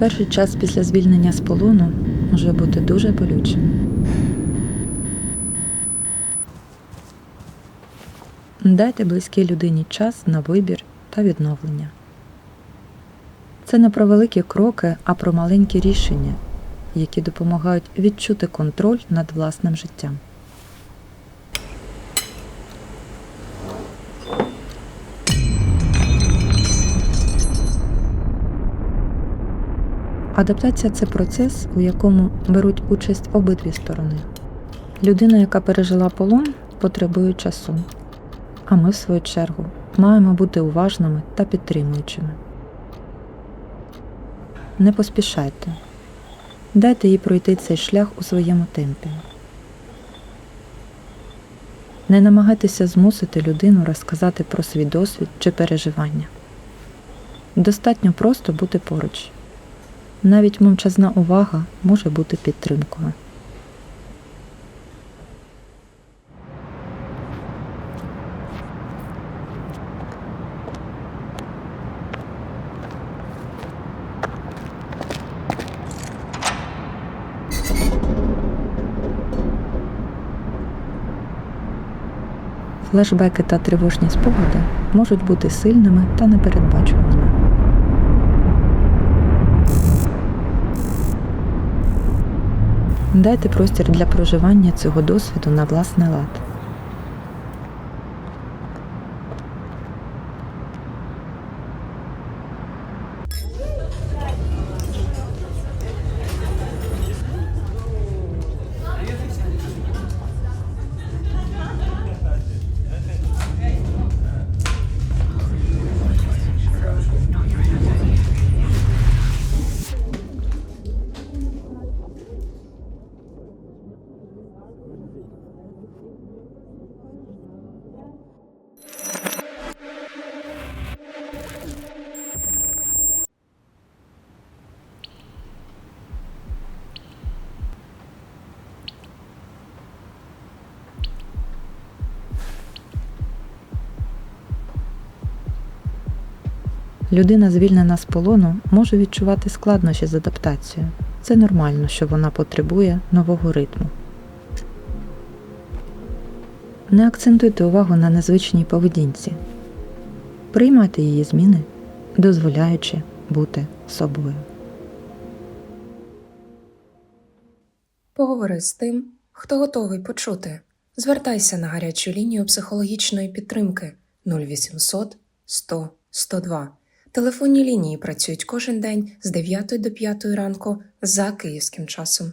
Перший час після звільнення з полону може бути дуже болючим. Дайте близькій людині час на вибір та відновлення. Це не про великі кроки, а про маленькі рішення, які допомагають відчути контроль над власним життям. Адаптація це процес, у якому беруть участь обидві сторони. Людина, яка пережила полон, потребує часу, а ми, в свою чергу, маємо бути уважними та підтримуючими. Не поспішайте. Дайте їй пройти цей шлях у своєму темпі. Не намагайтеся змусити людину розказати про свій досвід чи переживання. Достатньо просто бути поруч. Навіть мовчазна увага може бути підтримкою. Флешбеки та тривожні спогади можуть бути сильними та непередбачуваними. Дайте простір для проживання цього досвіду на власний лад. Людина, звільнена з полону, може відчувати складнощі з адаптацією. Це нормально, що вона потребує нового ритму. Не акцентуйте увагу на незвичній поведінці. Приймайте її зміни, дозволяючи бути собою. Поговори з тим, хто готовий почути. Звертайся на гарячу лінію психологічної підтримки 0800 100 102. Телефонні лінії працюють кожен день з 9 до 5 ранку за київським часом.